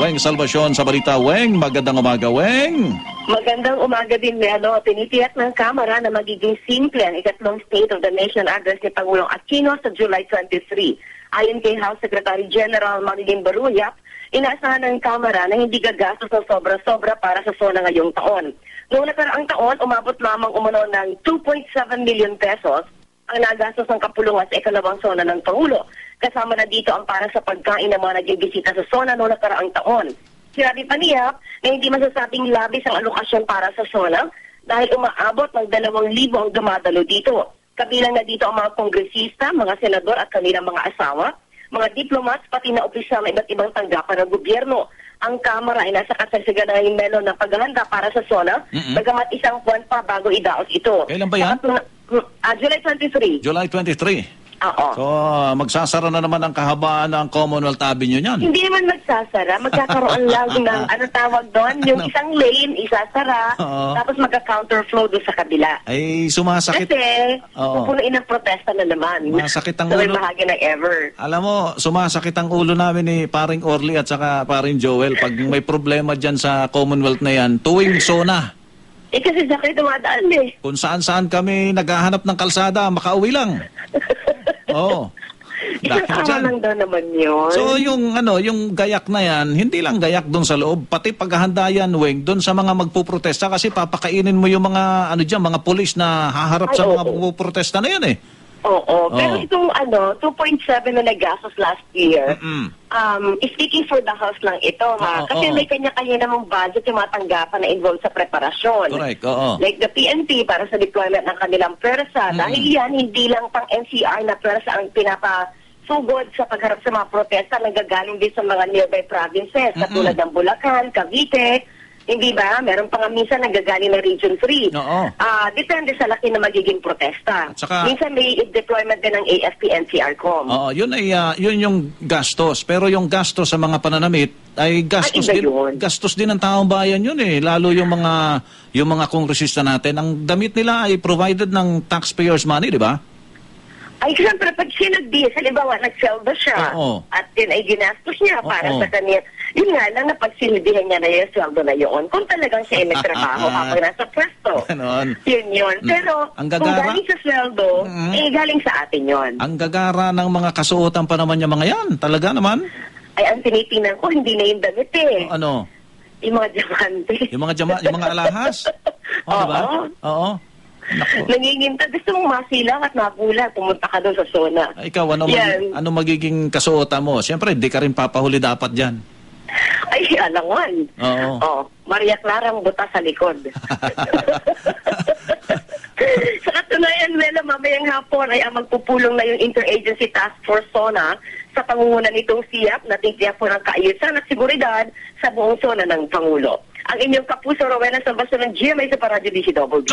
Weng Salvacion sa balita. Weng, magandang umaga, Weng. Magandang umaga din, Melo. Tinitiyak ng Kamara na magiging simple ang ikatlong State of the Nation address ni Pangulong Aquino sa July 23. Ayon kay House Secretary General Marilyn Baruyap, inaasahan ng Kamara na hindi gagastos ng sobra-sobra para sa SONA ngayong taon. Noong nakaraang taon, umabot lamang umano ng 2.7 million pesos ang nagastos ng kapulungan sa ikalawang SONA ng Pangulo. Kasama na dito ang para sa pagkain ng mga naging bisita sa SONA noong nakaraang taon. Sinabi pa niya na hindi masasabing labis ang alokasyon para sa SONA dahil umaabot ng 2,000 ang dumadalo dito. Kabilang na dito ang mga kongresista, mga senador at kanilang mga asawa, mga diplomats, pati na opisyal ng iba't ibang tanggapan ng gobyerno. Ang Kamara ay nasa kasagsagan na ngayon ng paghahanda para sa SONA, Mm-mm. bagamat isang buwan pa bago idaos ito. Kailan ba yan? Sa Ah, July 23. July 23. Oo. So, magsasara na naman ang kahabaan ng Commonwealth Avenue niyan. Hindi naman magsasara, magkakaroon lang ng ano tawag doon, yung Ano? isang lane, isasara, Oo. tapos magka-counterflow doon sa kabila. Ay, sumasakit. Kasi, Oo. pupunuin ng protesta na naman. Masakit ang sa ulo. bahagi ng ever. Alam mo, sumasakit ang ulo namin ni paring Orly at saka paring Joel pag may problema dyan sa Commonwealth na yan, tuwing SONA. Eh kasi sa dumadaan eh. Kung saan-saan kami naghahanap ng kalsada, makauwi lang. Oo. Araw dyan. lang daw naman yun. So yung ano, yung gayak na yan, hindi lang gayak doon sa loob, pati paghahanda yan, Weng, doon sa mga magpuprotesta kasi papakainin mo yung mga ano diyan, mga pulis na haharap Ay, sa mga oo. magpuprotesta na yan eh. Oo. Pero Oo. itong ano, 2.7 na nagastos last year, Mm. um, speaking for the house lang ito ha. Oo, kasi oo. may kanya-kanya namang budget yung mga tanggapan na involved sa preparasyon. Correct, oo. Like the PNP para sa deployment ng kanilang pwersa. Mm-mm. Dahil yan, hindi lang pang NCR na pwersa ang pinapasugod sa pagharap sa mga protesta nanggagaling din sa mga nearby provinces, Mm-mm. katulad ng Bulacan, Cavite, hindi ba? Meron pa nga minsan nanggagaling ng Region 3. Oo. Ah, depende sa laki na magiging protesta. At saka- minsan may deployment din ng AFP NCR-COM. Oo, yun ay ah, yun yung gastos. Pero yung gastos sa mga pananamit ay gastos Ay, din yun. gastos din ng taong bayan yun eh. Lalo yung mga yung mga kongresista natin, ang damit nila ay provided ng taxpayers money, di ba? Ay, siyempre, pag siya nag-deal, halimbawa, nag-seldo siya, Oo. at yun ay ginastos niya para Oo. sa kanya, yun nga lang, napagsilbihan niya na yung sweldo na yun. Kung talagang siya ay nagtrabaho habang nasa pwesto. Ganon. Yun yun. Mm. Pero, Ang kung gagara- galing sa sweldo, Mm. eh, galing sa atin yun. Ang gagara ng mga kasuotan pa naman yung mga yan. Talaga naman. Ay, ang tinitingnan ko, hindi na yung damit eh. Ano? Yung mga diamante. Yung mga jama, yung mga alahas. Oh, di ba? Oo. Nanginginta. Gusto mong masilang at mapula, pumunta ka doon sa zona. Ikaw, ano, mag, Yan. ano magiging kasuotan mo? Siyempre, di ka rin papahuli dapat dyan. Ay, alangan. Oo. Oh, Maria Clara ang buta sa likod. sa katunayan, Mela, mamayang hapon ay ang magpupulong na yung Interagency Task Force SONA sa pangunguna nitong SIAP na titiyak po ng kaayusan at seguridad sa buong SONA ng Pangulo. Ang inyong kapuso, Rowena Salvacion ng GMA sa Paradyo DCWB.